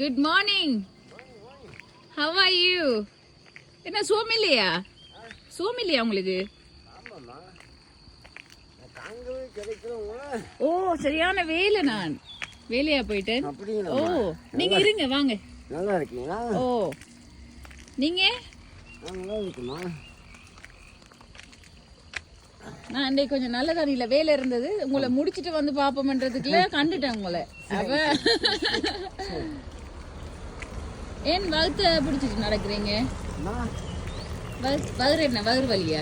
Good morning how are you என்ன சோம் இல்லையா சோம் இல்லையா உங்களுக்கு ஓ சரியான வேலை நான். வேலையா போயிட்டேன்? ஓ நீங்க இருங்க வாங்க. நல்லா இருக்கீங்களா? ஓ. நீங்க? நான் அன்றைக்கு கொஞ்சம் நல்ல தண்ணியில வேலை இருந்தது. உங்களை முடிச்சிட்டு வந்து பாப்போம்ன்றதுக்குள்ள கண்டுட்டேன் உங்களை. அப்ப ஏன் வகுத்த பிடிச்சிட்டு நடக்கிறீங்க? வகுறு என்ன வகுறு வலியா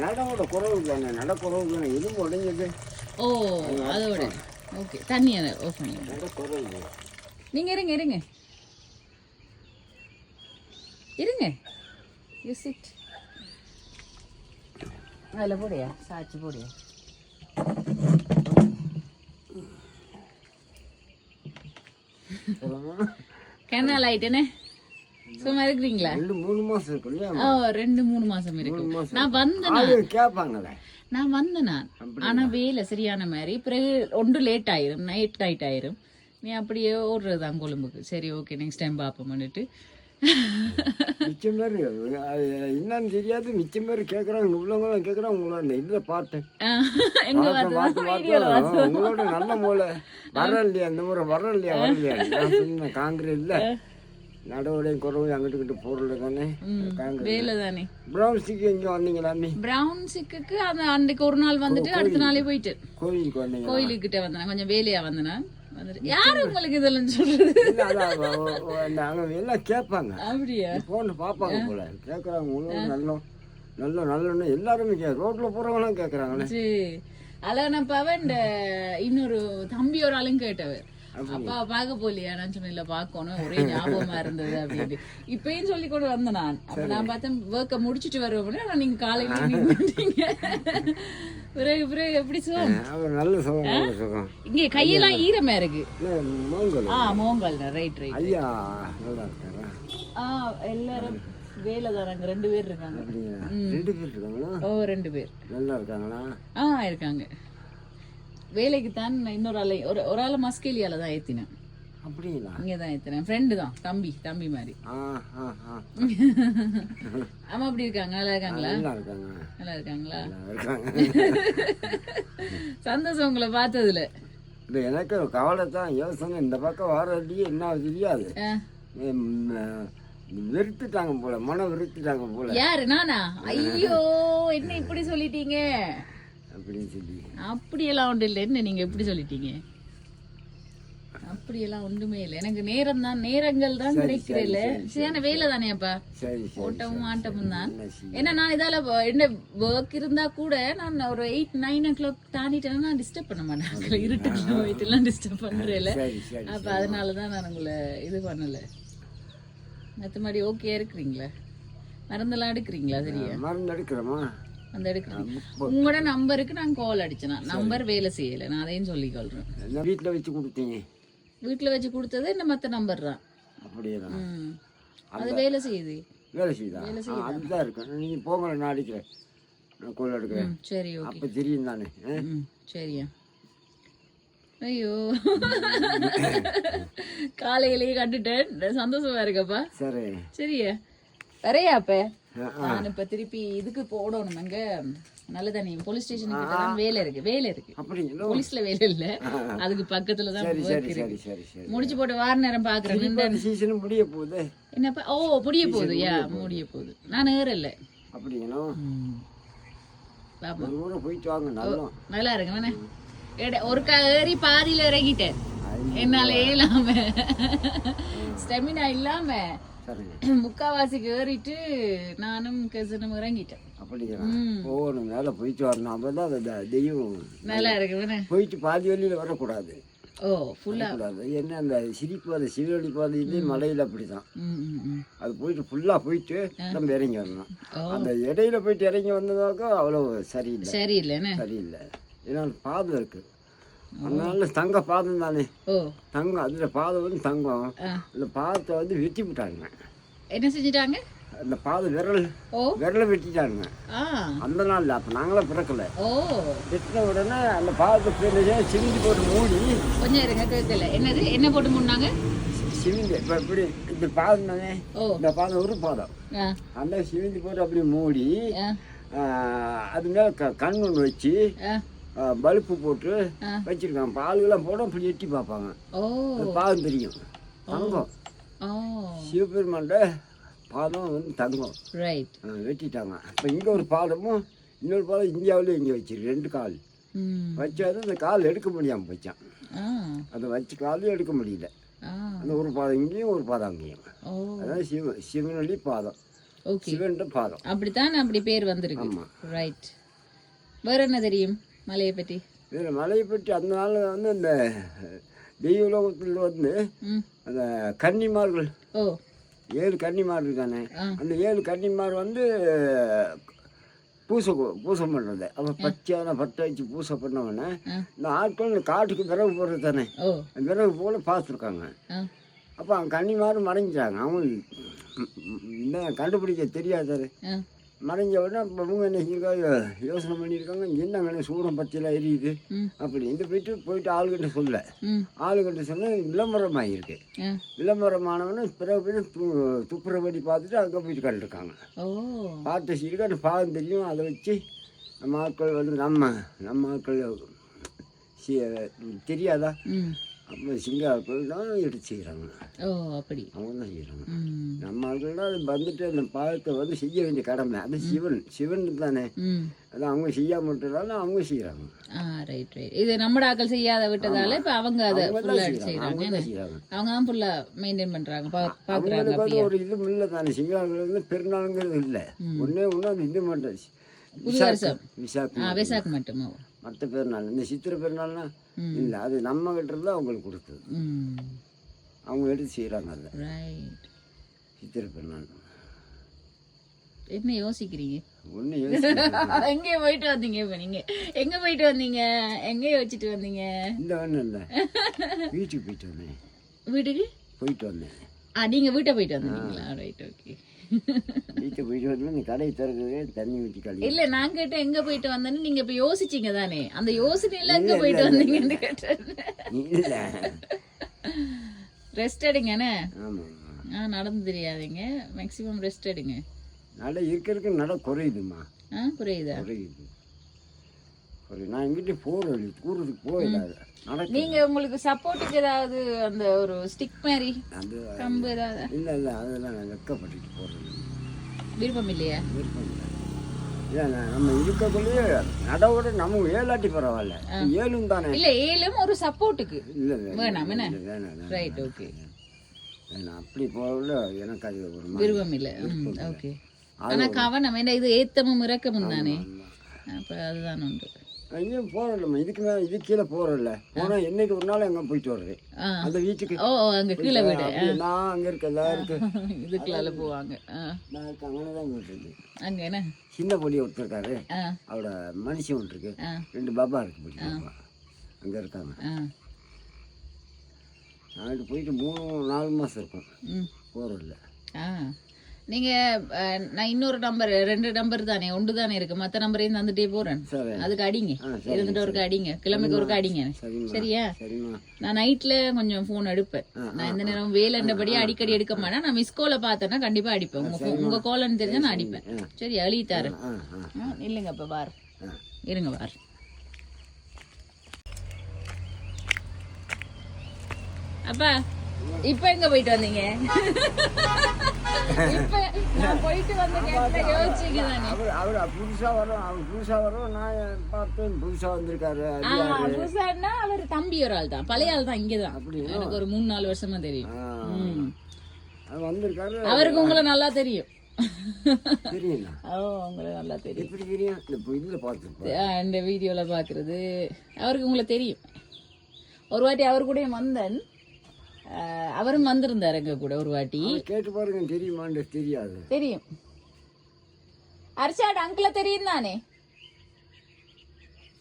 நடவோட குறவு தானே நட குறவு தானே உடைஞ்சது ஓ அதோட. ஓகே தண்ணி அதை ஓஃப் பண்ணி நட குறவு நீங்க இருங்க இருங்க. இருங்க. யூ சிட் அதில் போடியா? சாச்சி போடியா? கெனால் ஆயிட்டேனே சும்மா இருக்கிறீங்களா? ரெண்டு மூணு மாசம் இருக்கு இல்லையா? ஓ ரெண்டு மூணு மாசம் இருக்கு. நான் வந்தேன்? கேட்பாங்களே நான் வந்தேன்? நான் ஆனா வேலை சரியான மாதிரி. பிறகு ஒன்று லேட் ஆயிரும் நைட் நைட் ஆயிரும். நீ அப்படியே ஓடுறதுதான் கொழும்புக்கு. சரி ஓகே நெக்ஸ்ட் டைம் பார்ப்போம்னுட்டு மிச்சம் பேர் என்னன்னு தெரியாது மிச்சம் பேர் கேட்குறாங்க உள்ளவங்களாம் கேட்குறாங்க உங்களோட அந்த இதில் பார்த்தேன் உங்களோட நல்ல மூளை வர இல்லையா இந்த முறை வர இல்லையா வர இல்லையா காங்கிரீட்ல நடவடிக்கை குறவு அங்கிட்டு கிட்ட போடல தானே வேலை தானே ப்ரௌன்ஸுக்கு இங்கே வந்தீங்களாமே பிரவுன் சிக்குக்கு அந்த அன்னைக்கு ஒரு நாள் வந்துட்டு அடுத்த நாளே போயிட்டு கோயிலுக்கு வந்தீங்க கோயிலுக்கிட்ட வந்தேன் கொஞ்சம் வேலையா வந்தேன் யாரு உங்களுக்கு இதெல்லாம் சொல்றது? அவங்க எல்லாம் கேட்பாங்க. அப்படியா? போன பார்ப்பாங்க போல. உங்களும் நல்ல நல்ல நல்லன்னு எல்லாருமே கே ரோட்ல போறவங்களாம் கேட்குறாங்களே. சரி. அழகனப்பாவ இந்த இன்னொரு தம்பி ஒரு ஆளும் கேட்டவர். அப்பா பார்க்க போலியா? நான் இல்ல பார்க்கணும். ஒரே ஞாபகமா இருந்தது அப்படின்ட்டு. இப்பயும் சொல்லி கொண்டு வந்தேன் நான். அப்ப நான் பார்த்தேன் ஒர்க்கை முடிச்சிட்டு வருவேன் ஆனா நீங்க காலையில. பிறகு பிறகு எப்படி சுகம்? நல்ல சுகம் இங்க கையெல்லாம் ஈரமா இருக்கு. ஆ மோங்கல் ரைட் ரைட் ஐயா ஆ எல்லாரும் வேலை தானாங்க ரெண்டு பேர் இருக்காங்க. ரெண்டு பேர் இருக்காங்களா? ஓ ரெண்டு பேர். நல்லா இருக்காங்களா? ஆ இருக்காங்க. வேலைக்கு தான் இன்னொரு ஆளை ஒரு ஒரு ஆளை மஸ்கேலியால தான் ஏத்தினேன். அப்படிங்களா? இங்கே தான் ஏத்தினேன் ஃப்ரெண்டு தான் தம்பி தம்பி மாதிரி. ஆ ஆ ஆ. அம்மா அப்படி இருக்காங்க? நல்லா இருக்காங்களா? நல்லா இருக்காங்க. நல்லா இருக்காங்களா? சந்தோஷம் உங்களை பார்த்ததுல. எனக்கு கவலை தான். யோசனை இந்த பக்கம் வர்றதுலயே என்ன தெரியாது. வெறுத்துட்டாங்க போல மனம் வெறுத்துட்டாங்க போல. யாரு? நானா? ஐயோ என்ன இப்படி சொல்லிட்டீங்க? அப்படின்னு சொல்லி. அப்படியெல்லாம் ஒன்றும் இல்லை. என்ன நீங்க இப்படி சொல்லிட்டீங்க? அப்படியெல்லாம் ஒன்றுமே இல்லை. எனக்கு நேரம் தான் நேரங்கள் தான் கிடைக்கிறதில்ல சரியான வேலை தானேப்பா ஓட்டமும் ஆட்டமும் தான்? ஏன்னா நான் இதால என்ன ஒர்க் இருந்தா கூட நான் ஒரு எயிட் நைன் ஓ கிளாக் தாண்டிட்டேன்னா நான் டிஸ்டர்ப் பண்ண மாட்டேன். இருட்டுக்குள்ள போயிட்டு எல்லாம் டிஸ்டர்ப் சரி அப்ப அதனால தான் நான் உங்களை இது பண்ணல. மற்றபடி ஓகே இருக்கிறீங்களா? மருந்தெல்லாம் எடுக்கிறீங்களா சரியா? மருந்து எடுக்கிறோமா? அந்த எடுக்கிறீங்க உங்களோட நம்பருக்கு நான் கால் அடிச்சேன்? நம்பர் வேலை செய்யல. நான் அதையும் சொல்லிக்கொள்றேன். என்ன வீட்டில் வச்சு கொடுத்தீங்க. வீட்டுல வச்சு கொடுத்தது இந்த மத்த நம்பர் தான். அப்படியே. அது வேலை செய்யுது. வேலை செய்யுதா? ஆ, அதுதான் இருக்கும் நீங்கள் போங்க நான் அடிக்கிறேன். நான் கோல் எடுக்கிறேன். சரி ஓகே. அப்போ தெரியும் தானே சரியா. ஐயோ. காலையிலேயே கண்டுட்டேன். சந்தோஷமா இருக்கப்பா. சரி. சரியா? வரையா அப்ப? நான் இப்ப திருப்பி இதுக்கு போடணும். அங்க நல்ல தண்ணி போலீஸ் ஸ்டேஷன் கிட்ட தான் வேலை இருக்கு. வேலை இருக்கு. போலீஸ்ல வேலை இல்ல. அதுக்கு பக்கத்துல தான் முடிச்சு போட்டு வார நேரம் பாக்குறேன். சீசனும் முடிய போகுது. என்னப்பா? ஓ முடிய போகுது. யா முடிய போகுது. நான் ஏறல. அப்படிங்களோ? நல்லா. இருக்கு. வேணே எட- ஒரு கா ஏறி பாதியில இறங்கிட்டேன். என்னால இல்லாம. ஸ்டெமினா இல்லாம. முக்காவாசிக்கு ஏறிட்டு நானும் கசனும் இறங்கிட்டேன். அப்படிங்களா? போகணும் மேலே போயிட்டு வரணும். அப்போ தான் அந்த தெய்வம் நல்லா இருக்கு போயிட்டு பாதி வழியில் வரக்கூடாது. ஓ ஃபுல்லா கூடாது என்ன அந்த சிரிப்பு அந்த சிவவழி பாதையிலே மலையில் அப்படி தான் அது போயிட்டு ஃபுல்லாக போயிட்டு நம்ம இறங்கி வரணும். அந்த இடையில போயிட்டு இறங்கி வந்ததாக்கா அவ்வளோ சரியில்லை. சரியில்லைண்ணே சரியில்லை. ஏன்னா பாதம் இருக்கு. அதனால தங்க பாதம் தானே. தங்கம் அதில் பாதம் வந்து தங்கம். அந்த பாதத்தை வந்து வெட்டி விட்டாங்க. என்ன செஞ்சிட்டாங்க? அந்த பாதம் விரல் விரலை வெட்டிட்டாங்க. ஆ. அந்த நாளில் அப்போ நாங்களாம் பிறக்கல. வெட்டின உடனே அந்த பாதத்தை சிரிஞ்சு போட்டு மூடி. கொஞ்சம் இருங்க கேட்கல என்னது? என்ன போட்டு முன்னாங்க சிவிந்து இப்போ இப்படி இந்த பாதம் தானே? இந்த பாதம் ஒரு பாதம். அந்த சிவிந்து போட்டு அப்படி மூடி அது மேலே கண் ஒன்று வச்சு பல்பு போட்டு ஆ. வச்சிருக்காங்க பாலுகள்லாம் போட அப்படி எட்டி பார்ப்பாங்க. பாதம் தெரியும். தங்கம். ஓ. சிவபெருமான்ட பாதம் வந்து தங்கம். வெட்டிட்டாங்க. இப்போ இங்கே ஒரு பாதமும் இன்னொரு பாதம் இந்தியாவிலே இங்கே வச்சிருக்கு. ரெண்டு கால். ம். வச்சாதான் அந்த கால் எடுக்க முடியாமல் போச்சான் அதை வச்சு காலும் எடுக்க முடியல. அந்த ஒரு பாதம் இங்கேயும் ஒரு பாதம் அங்கேயும். அதான் சிவ சிவனொளி பாதம். ஓகே சிவன்ற பாதம். அப்படித்தான் அப்படி பேர் வந்திருக்கு. ரைட் வேற என்ன தெரியும்? மலையை பற்றி? இதில் மலையை பற்றி அந்த நாளில் வந்து அந்த தெய்வலோகத்தில் வந்து ம். அந்த கன்னிமார்கள் ஓ. ஏழு கன்னிமார் இருக்கானே. அந்த ஏழு கன்னிமார் வந்து பூசை பூசை பண்ணுறது அப்போ பச்சையான பட்டை வச்சு பூசை பண்ணவொடனே ஆ. இந்த ஆட்கள் இந்த காட்டுக்கு விறகு போடுறது தானே விறகு போல பார்த்துருக்காங்க. அப்போ அவங்க கன்னிமாரும் மறைஞ்சாங்க அவங்க இந்த கண்டுபிடிக்க தெரியாதாரு மறைஞ்ச உடனே இப்போ அவங்க என்ன யோசனை பண்ணியிருக்காங்க. என்னங்க சூடம் பத்தியெல்லாம் எரியுது அப்படி இந்த போயிட்டு போயிட்டு ஆளுகிட்ட சொல்ல ஆளுகிட்ட சொன்ன விளம்பரமாயிருக்கு. ஆ. விளம்பரமானவனே பிறகு போய் து துப்புரபடி பார்த்துட்டு அங்கே போயிட்டு கண்டுருக்காங்க பார்த்து சீருக்கு அந்த பாதம் தெரியும். அதை வச்சு நம்ம ஆட்கள் வந்து நம்ம நம்ம ஆட்கள் தெரியாதா? ம் அப்போ சிங்க ஆட்கள் தான் எடுத்து செய்கிறாங்க ஓ அப்படி. அவங்க தான் செய்கிறாங்க நம்ம ஆட்கள் தான் அது வந்துட்டு அந்த பாதத்தை வந்து செய்ய வேண்டிய கடமை. அது சிவன். சிவன் தானே. அது அவங்க செய்யாம விட்டதால அவங்க செய்கிறாங்க ரைட் ரைட் இது நம்ம ஆக்கள் செய்யாத விட்டதால இப்ப அவங்க அதை அவங்க ஃபுல்லா தான் செய்கிறாங்க அவங்க தான் செய்கிறாங்க அவங்க தான் ஃபுல்லா மெயின்டைன் பண்றாங்க. பா- பாக்குறாங்க அவங்களுக்கு வந்து அப்படியே. ஒரு இது இல்லை தானே. சிங்களார்கள் வந்து பெருநாளுங்கிறது இல்லை. ஒன்றே ஒன்று அது இது மட்டும். விசாக்கு மட்டுமோ? மற்ற பெருநாள் இந்த சித்திரை பெருநாள்னா. இல்லை அது நம்ம கிட்ட அவங்களுக்கு கொடுத்தது. ம். அவங்க எடுத்து செய்கிறாங்க ரைட் சித்திரை பெருநாள். என்ன யோசிக்கிறீங்க? ஒன்று எங்க போயிட்டு வந்தீங்க இப்ப நீங்க? எங்க போயிட்டு வந்தீங்க? எங்க யோசிச்சுட்டு வந்தீங்க? இந்த ஒன்றும் இல்லை வீட்டுக்கு போயிட்டு வந்தேன். வீட்டுக்கு? போயிட்டு வந்தேன். ஆ நீங்க வீட்டை போயிட்டு வந்தீங்களா? ரைட் ஓகே வீட்டுக்கு போயிட்டு வந்து இந்த கடை திறக்கவே தண்ணி ஊற்றி கழுவி. இல்ல நான் கேட்டேன் எங்க போயிட்டு வந்தேன்னு நீங்க இப்ப யோசிச்சீங்க தானே? அந்த யோசனையில எங்க போயிட்டு வந்தீங்கன்னு கேட்டேன். இல்லை. ரெஸ்ட் எடுங்கண்ணே ஆமாம் ஆ நடந்து தெரியாதீங்க. மேக்ஸிமம் ரெஸ்ட் எடுங்க. நட இருக்க இருக்க நட குறையுதுமா ஆ புரியுதா குறையுது. குறை நான் எங்கிட்ட போகிறேன் கூறதுக்கு போயிடாது நடக்க நீங்க உங்களுக்கு சப்போர்ட்டுக்கு ஏதாவது அந்த ஒரு ஸ்டிக் மாதிரி அது கம்பு ஏதாவது? இல்லை இல்லை அதெல்லாம் நான் வெக்கப்பட்டுட்டு போகிறேன் விருப்பம் இல்லையா? விருப்பம் இல்லை. இல்லை நம்ம இருக்கக்குள்ளேயே நடவோட நம்ம ஏழாட்டி பரவாயில்ல. ஏழும் தானே. இல்ல ஏழும் ஒரு சப்போர்ட்டுக்கு இல்லை வேணாம் என்ன வேணாம். ரைட் ஓகே வேணாம். அப்படி போகல எனக்கு அது ஒரு விருப்பம் இல்ல. ஓகே ஆனா கவனம் ஏன்னா இது ஏத்தமும் இறக்கமும் தானே? அப்ப அதுதான் உண்டு. எங்கேயும் போகிறோம்ல இதுக்கு மேலே இது கீழே போகிறோம்ல போனால் என்னைக்கு ஒரு நாள் எங்கே போயிட்டு வர்றது? அந்த வீட்டுக்கு ஓ ஓ, அங்க கீழே வீடு. நான் அங்கே இருக்க எல்லாம் இருக்கு இதுக்குள்ளால போவாங்க. நான் இருக்க அங்கே தான் வீட்டு இருக்கு அங்க என்ன? சின்ன பொடி ஒருத்தர் இருக்காரு அவரோட மனுஷன் ஒன்று இருக்கு ரெண்டு பாபா இருக்கு பொடி பாபா. அங்கே இருக்காங்க. நாளைக்கு போயிட்டு மூணு நாலு மாதம் இருக்கும். ம். நீங்க நான் இன்னொரு நம்பர் ரெண்டு நம்பர் தானே ஒன்று தானே இருக்கு. மற்ற நம்பரையும் தந்துட்டே போறேன். அதுக்கு அடிங்க. இருந்துட்டு ஒருக்க அடிங்க. கிழமைக்கு ஒருக்க அடிங்க. சரியா? நான் நைட்ல கொஞ்சம் ஃபோன் எடுப்பேன். நான் இந்த நேரம் வேலைன்றபடி அடிக்கடி எடுக்க மாட்டேன். நான் மிஸ் கோல பார்த்தேன்னா கண்டிப்பா அடிப்பேன். உங்க உங்க கோலன்னு தெரிஞ்சா நான் அடிப்பேன். சரி அழித்தாரு ஆ ஆ இல்லைங்க இப்ப பார். இருங்க பார் அப்பா. இப்ப எங்க போயிட்டு வந்தீங்க? இப்ப நான் போயிட்டு வந்த நேரத்துல யோசிச்சீங்க தானே அவர் அவர் புதுசாக வரும் அவர் புதுசாக வரும் நான் பார்த்தேன் புதுசாக வந்திருக்காரு புதுசான்னா அவர் தம்பி ஒரு ஆள் தான். பழைய ஆள் தான் இங்கதான்? எனக்கு ஒரு மூணு நாலு வருஷமா தெரியும். வந்திருக்காரு. அவருக்கு உங்களை நல்லா தெரியும். இந்த வீடியோல பாக்குறது அவருக்கு உங்களை தெரியும். ஒரு வாட்டி அவர் கூட வந்தேன். அவரும் வந்திருந்தாரு எங்க கூட ஒரு வாட்டி. கேட்டு பாருங்க தெரியுமான்னு தெரியாது. தெரியும். அரிசாட் அங்கிள தெரியும் தானே?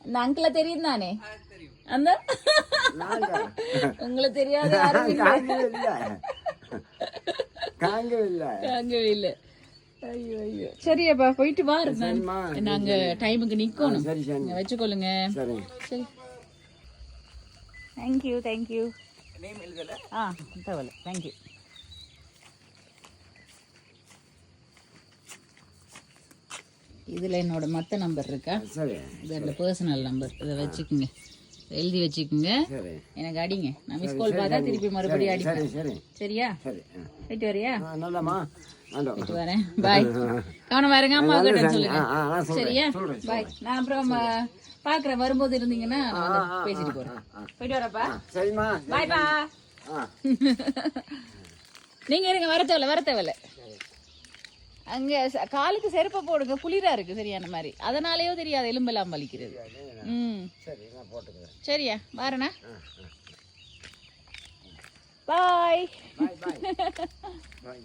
அந்த அங்கிள தெரியும் தானே? அந்த? நாங்க. உங்களை தெரியாது யாரும் இல்ல. காங்கவே இல்லை. ஐயோ ஐயோ. சரி அப்பா போயிட்டு வாரு நான் சரிம்மா. நாங்க டைமுக்கு நிக்கணும். வச்சுக்கொள்ளுங்க. சரி. தேங்க்யூ தேங்க்யூ நேம் எழுதல. ஆ தேவையில்ல தேங்க்யூ இதில் என்னோட மற்ற நம்பர் இருக்கா? சரி. இது என்னோட பர்சனல் நம்பர் இதை வச்சுக்கோங்க. எழுதி வச்சுக்கோங்க. எனக்கு அடிங்க. நான் மிஸ் கால் பார்த்தா திருப்பி மறுபடியும் அடிப்பேன். சரி. சரியா. போயிட்டு வரியா? போயிட்டு வரேன். பாய் கவனமா இருங்க. அம்மா கிட்ட சொல்லுங்க. சரியா? பாய் நான் அப்புறம் அஹ், பார்க்கறேன் வரும்போது இருந்தீங்கன்னா பேசிட்டு போறேன். போயிட்டு வரப்பா. சரிம்மா. பாய் பா ஆ. நீங்க இருங்க வர தேவையில்ல வர தேவையில்ல. அங்க காலுக்கு செருப்பை போடுங்க குளிரா இருக்கு சரியான மாதிரி. அதனாலயோ தெரியாது எலும்பெல்லாம் வலிக்கிறது. ம். சரியா வரேண்ணா பாய் பாய்